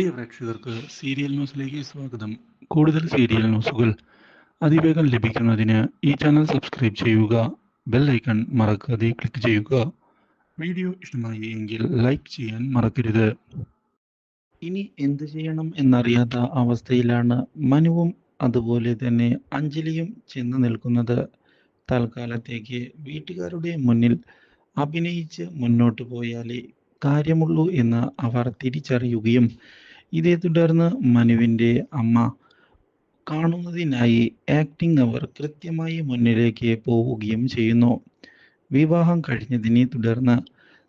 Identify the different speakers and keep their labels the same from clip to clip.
Speaker 1: പ്രിയ പ്രേക്ഷകർക്ക് സീരിയൽ ന്യൂസിലേക്ക് സ്വാഗതം. കൂടുതൽ സീരിയൽ ന്യൂസുകൾ അതിവേഗം ലഭിക്കുന്നതിന് ഈ ചാനൽ സബ്സ്ക്രൈബ് ചെയ്യുക ബെൽ ഐക്കൺ മറക്കാതെ ക്ലിക്ക് ചെയ്യുക. വീഡിയോ ഇഷ്ടമായി എങ്കിൽ ലൈക്ക് ചെയ്യാൻ മറക്കരുത്. ഇനി എന്ത് ചെയ്യണം എന്നറിയാത്ത അവസ്ഥയിലാണ് മനുവും അതുപോലെ തന്നെ അഞ്ജലിയും ചെന്ന് നിൽക്കുന്നത്. തൽക്കാലത്തേക്ക് വീട്ടുകാരുടെ മുന്നിൽ അഭിനയിച്ച് മുന്നോട്ട് പോയാലേ കാര്യമുള്ളൂ എന്ന് അവർ തിരിച്ചറിയുകയും ഇതേ തുടർന്ന് മനുവിന്റെ അമ്മ കാണുന്നതിനായി ആക്ടിംഗ് അവർ കൃത്യമായി മുന്നിലേക്ക് പോവുകയും ചെയ്യുന്നു. വിവാഹം കഴിഞ്ഞതിനെ തുടർന്ന്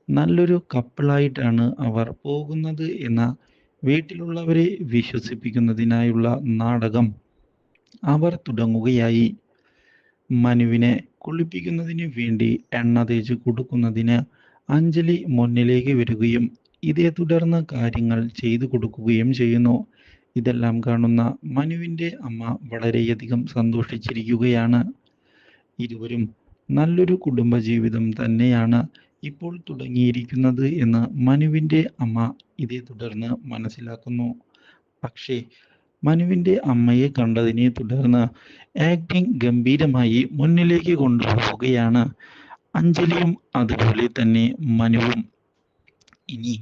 Speaker 1: നല്ലൊരു കപ്പിളായിട്ടാണ് അവർ പോകുന്നത് എന്ന വീട്ടിലുള്ളവരെ വിശ്വസിപ്പിക്കുന്നതിനായുള്ള നാടകം അവർ തുടങ്ങുകയായി. മനുവിനെ കുളിപ്പിക്കുന്നതിന് വേണ്ടി എണ്ണ തേച്ച് കൊടുക്കുന്നതിന് അഞ്ജലി മുന്നിലേക്ക് വരികയും ഇതേ തുടർന്ന് കാര്യങ്ങൾ ചെയ്തു കൊടുക്കുകയും ചെയ്യുന്നു. ഇതെല്ലാം കാണുന്ന മനുവിന്റെ അമ്മ വളരെയധികം സന്തോഷിച്ചിരിക്കുകയാണ്. ഇരുവരും നല്ലൊരു കുടുംബജീവിതം തന്നെയാണ് ഇപ്പോൾ തുടങ്ങിയിരിക്കുന്നത് എന്ന് മനുവിന്റെ അമ്മ ഇതേ തുടർന്ന് മനസ്സിലാക്കുന്നു. പക്ഷേ മനുവിന്റെ അമ്മയെ കണ്ടതിനെ തുടർന്ന് ആക്ടിംഗ് ഗംഭീരമായി മുന്നിലേക്ക് കൊണ്ടുപോവുകയാണ്. അഞ്ജലിയും അതുപോലെ തന്നെ മനുവും ഇനി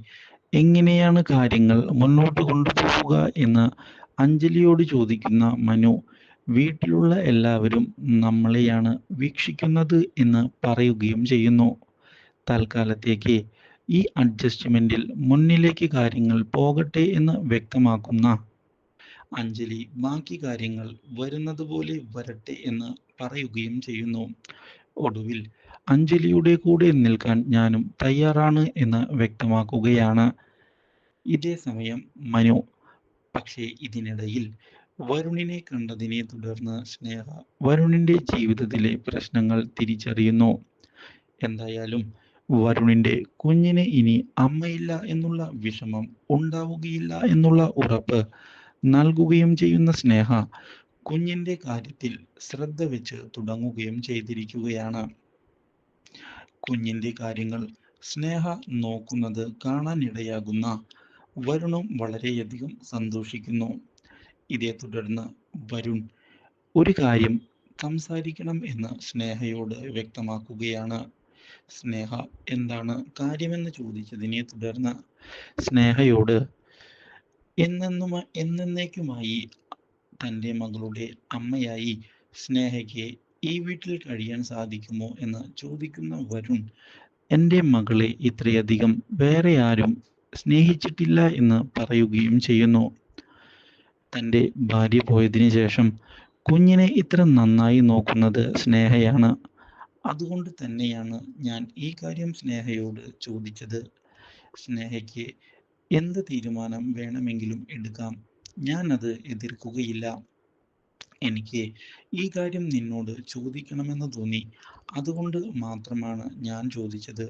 Speaker 1: എങ്ങനെയാണ് കാര്യങ്ങൾ മുന്നോട്ട് കൊണ്ടുപോവുക എന്ന് അഞ്ജലിയോട് ചോദിക്കുന്ന മനു വീട്ടിലുള്ള എല്ലാവരും നമ്മളെയാണ് വീക്ഷിക്കുന്നത് എന്ന് പറയുകയും ചെയ്യുന്നു. തൽക്കാലത്തേക്ക് ഈ അഡ്ജസ്റ്റ്മെന്റിൽ മുന്നിലേക്ക് കാര്യങ്ങൾ പോകട്ടെ എന്ന് വ്യക്തമാക്കുന്ന അഞ്ജലി ബാക്കി കാര്യങ്ങൾ വരുന്നത് പോലെ വരട്ടെ എന്ന് പറയുകയും ചെയ്യുന്നു. ഒടുവിൽ അഞ്ജലിയുടെ കൂടെ നിൽക്കാൻ ഞാനും തയ്യാറാണ് എന്ന് വ്യക്തമാക്കുകയാണ്. ഇതേ സമയം മനു പക്ഷേ ഇതിനിടയിൽ വരുണിനെ കണ്ടതിനെ തുടർന്ന് സ്നേഹ വരുണിന്റെ ജീവിതത്തിലെ പ്രശ്നങ്ങൾ തിരിച്ചറിയുന്നു. എന്തായാലും വരുണിന്റെ കുഞ്ഞിന് ഇനി അമ്മയില്ല എന്നുള്ള വിഷമം ഉണ്ടാവുകയില്ല എന്നുള്ള ഉറപ്പ് നൽകുകയും ചെയ്യുന്ന സ്നേഹ കുഞ്ഞിന്റെ കാര്യത്തിൽ ശ്രദ്ധ വെച്ച് തുടങ്ങുകയും ചെയ്തിരിക്കുകയാണ്. കുഞ്ഞിന്റെ കാര്യങ്ങൾ സ്നേഹ നോക്കുന്നത് കാണാനിടയാകുന്ന വരുണും വളരെയധികം സന്തോഷിക്കുന്നു. ഇതേ തുടർന്ന് വരുൺ ഒരു കാര്യം സംസാരിക്കണം എന്ന് സ്നേഹയോട് വ്യക്തമാക്കുകയാണ്. സ്നേഹ എന്താണ് കാര്യമെന്ന് ചോദിച്ചതിനെ തുടർന്ന് സ്നേഹയോട് എന്നെന്നും എന്നേക്കുമായി തന്റെ മകളുടെ അമ്മയായി സ്നേഹയ്ക്ക് ഈ വീട്ടിൽ കഴിയാൻ സാധിക്കുമോ എന്ന് ചോദിക്കുന്ന വരുൺ എന്റെ മകളെ ഇത്രയധികം വേറെ ആരും സ്നേഹിച്ചിട്ടില്ല എന്ന് പറയുകയും ചെയ്യുന്നു. തന്റെ ഭാര്യ പോയതിനു ശേഷം കുഞ്ഞിനെ ഇത്ര നന്നായി നോക്കുന്നത് സ്നേഹയാണ്. അതുകൊണ്ട് തന്നെയാണ് ഞാൻ ഈ കാര്യം സ്നേഹയോട് ചോദിച്ചത്. സ്നേഹയ്ക്ക് എന്ത് തീരുമാനം വേണമെങ്കിലും എടുക്കാം. ഞാൻ അത് എതിർക്കുകയില്ല. എനിക്ക് ഈ കാര്യം നിന്നോട് ചോദിക്കണമെന്ന് തോന്നി. അതുകൊണ്ട് മാത്രമാണ് ഞാൻ ചോദിച്ചത്.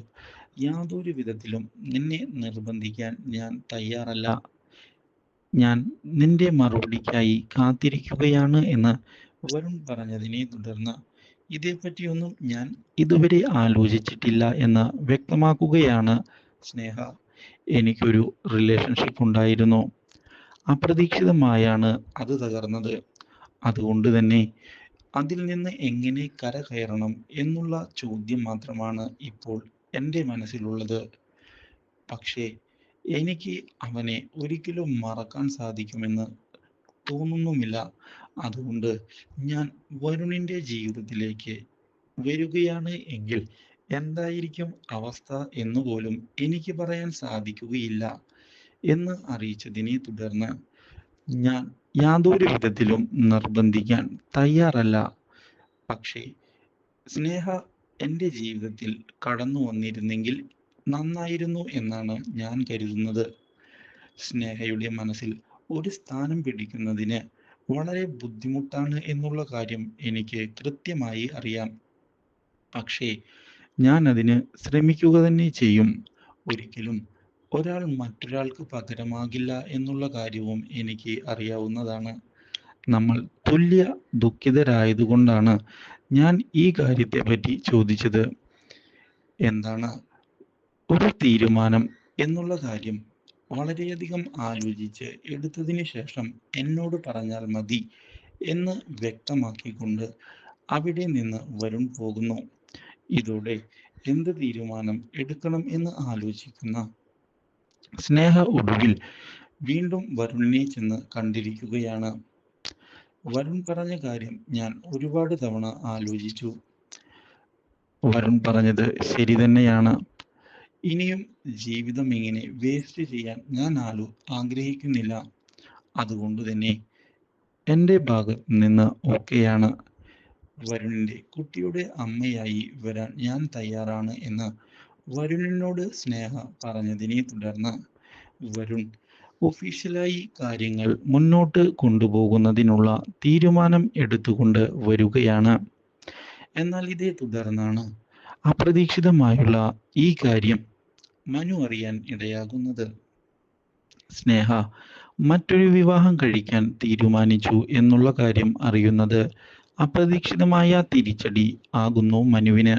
Speaker 1: യാതൊരു വിധത്തിലും നിന്നെ നിർബന്ധിക്കാൻ ഞാൻ തയ്യാറല്ല. ഞാൻ നിന്റെ മറുപടിക്കായി കാത്തിരിക്കുകയാണ് എന്ന് വരുൺ പറഞ്ഞതിനെ തുടർന്ന് ഇതേപ്പറ്റിയൊന്നും ഞാൻ ഇതുവരെ ആലോചിച്ചിട്ടില്ല എന്ന് വ്യക്തമാക്കുകയാണ് സ്നേഹ. എനിക്കൊരു റിലേഷൻഷിപ്പ് ഉണ്ടായിരുന്നു. അപ്രതീക്ഷിതമായാണ് അത് തകർന്നത്. അതുകൊണ്ട് തന്നെ അതിൽ നിന്ന് എങ്ങനെ കരകയറണം എന്നുള്ള ചോദ്യം മാത്രമാണ് ഇപ്പോൾ എന്റെ മനസ്സിലുള്ളത്. പക്ഷേ എനിക്ക് അവനെ ഒരിക്കലും മറക്കാൻ സാധിക്കുമെന്ന് തോന്നുന്നുമില്ല. അതുകൊണ്ട് ഞാൻ വരുണിന്റെ ജീവിതത്തിലേക്ക് വരികയാണ് എങ്കിൽ എന്തായിരിക്കും അവസ്ഥ എന്ന് പോലും എനിക്ക് പറയാൻ സാധിക്കുകയില്ല എന്ന് അറിയിച്ചതിനെ തുടർന്ന് ഞാൻ യാതൊരു വിധത്തിലും നിർബന്ധിക്കാൻ തയ്യാറല്ല. പക്ഷേ സ്നേഹ എന്റെ ജീവിതത്തിൽ കടന്നു വന്നിരുന്നെങ്കിൽ നന്നായിരുന്നു എന്നാണ് ഞാൻ കരുതുന്നത്. സ്നേഹയുടെ മനസ്സിൽ ഒരു സ്ഥാനം പിടിക്കുന്നതിന് വളരെ ബുദ്ധിമുട്ടാണ് എന്നുള്ള കാര്യം എനിക്ക് കൃത്യമായി അറിയാം. പക്ഷേ ഞാൻ അതിന് ശ്രമിക്കുക തന്നെ ചെയ്യും. ഒരിക്കലും ഒരാൾ മറ്റൊരാൾക്ക് പകരമാകില്ല എന്നുള്ള കാര്യവും എനിക്ക് അറിയാവുന്നതാണ്. നമ്മൾ തുല്യ ദുഃഖിതരായതുകൊണ്ടാണ് ഞാൻ ഈ കാര്യത്തെ പറ്റി ചോദിച്ചത്. എന്താണ് ഒരു തീരുമാനം എന്നുള്ള കാര്യം വളരെയധികം ആലോചിച്ച് എടുത്തതിന് ശേഷം എന്നോട് പറഞ്ഞാൽ മതി എന്ന് വ്യക്തമാക്കിക്കൊണ്ട് അവിടെ നിന്ന് വരുൺ പോകുന്നു. ഇതോടെ എന്ത് തീരുമാനം എടുക്കണം എന്ന് ആലോചിക്കുന്ന സ്നേഹ ഒടുവിൽ വീണ്ടും വരുണിനെ ചെന്ന് കണ്ടിരിക്കുകയാണ്. വരുൺ പറഞ്ഞ കാര്യം ഞാൻ ഒരുപാട് തവണ ആലോചിച്ചു. വരുൺ പറഞ്ഞത് ശരി തന്നെയാണ്. ഇനിയും ജീവിതം ഇങ്ങനെ വേസ്റ്റ് ചെയ്യാൻ ഞാൻ ആലോ ആഗ്രഹിക്കുന്നില്ല. അതുകൊണ്ട് തന്നെ എന്റെ ഭാഗത്ത് നിന്ന് ഓക്കെയാണ് വരുണിന്റെ കുട്ടിയുടെ അമ്മയായി വരാൻ ഞാൻ തയ്യാറാണ് എന്ന് വരുണിനോട് സ്നേഹ പറഞ്ഞതിനെ തുടർന്ന് വരുൺ ഒഫീഷ്യലായി കാര്യങ്ങൾ മുന്നോട്ട് കൊണ്ടുപോകുന്നതിനുള്ള തീരുമാനം എടുത്തുകൊണ്ട് വരികയാണ്. എന്നാൽ ഇതേ തുടർന്നാണ് അപ്രതീക്ഷിതമായുള്ള ഈ കാര്യം മനു അറിയാൻ ഇടയാകുന്നത്. സ്നേഹ മറ്റൊരു വിവാഹം കഴിക്കാൻ തീരുമാനിച്ചു എന്നുള്ള കാര്യം അറിയുന്നത് അപ്രതീക്ഷിതമായ തിരിച്ചടി ആകുന്നു മനുവിന്.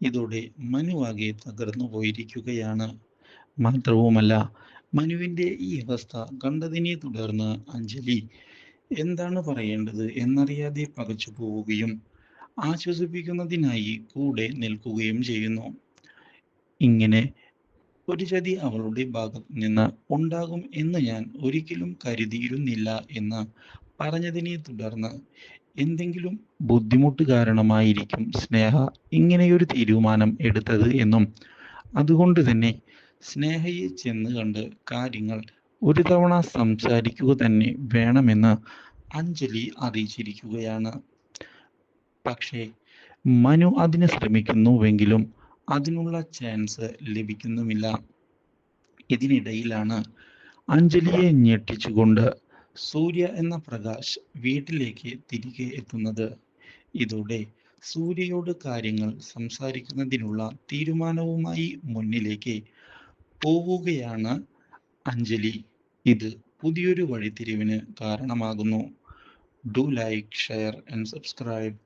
Speaker 1: ഇതോടെ മനുവാകെ തകർന്നു പോയിരിക്കുകയാണ്. മാത്രവുമല്ല മനുവിന്റെ ഈ അവസ്ഥ കണ്ടതിനെ തുടർന്ന് അഞ്ജലി എന്താണ് പറയേണ്ടത് എന്നറിയാതെ പകച്ചു പോവുകയും ആശ്വസിപ്പിക്കുന്നതിനായി കൂടെ നിൽക്കുകയും ചെയ്യുന്നു. ഇങ്ങനെ ഒരു ചതി അവളുടെ ഭാഗത്ത് നിന്ന് ഉണ്ടാകും എന്ന് ഞാൻ ഒരിക്കലും കരുതിയിരുന്നില്ല എന്ന് പറഞ്ഞതിനെ തുടർന്ന് എന്തെങ്കിലും ബുദ്ധിമുട്ട് കാരണമായിരിക്കും സ്നേഹ ഇങ്ങനെയൊരു തീരുമാനം എടുത്തത് എന്നും. അതുകൊണ്ട് തന്നെ സ്നേഹയെ ചെന്ന് കണ്ട് കാര്യങ്ങൾ ഒരു തവണ സംസാരിക്കുക തന്നെ വേണമെന്ന് അഞ്ജലി അറിയിച്ചിരിക്കുകയാണ്. പക്ഷേ മനു അതിന് ശ്രമിക്കുന്നുവെങ്കിലും അതിനുള്ള ചാൻസ് ലഭിക്കുന്നുമില്ല. ഇതിനിടയിലാണ് അഞ്ജലിയെ ഞെട്ടിച്ചുകൊണ്ട് സൂര്യ എന്ന പ്രകാശ് വീട്ടിലേക്ക് തിരികെ എത്തുന്നത്. ഇതോടെ സൂര്യയോട് കാര്യങ്ങൾ സംസാരിക്കുന്നതിനുള്ള തീരുമാനവുമായി മുന്നിലേക്ക് പോവുകയാണ് അഞ്ജലി. ഇത് പുതിയൊരു വഴിത്തിരിവിന് കാരണമാകുന്നു. Do like share and subscribe.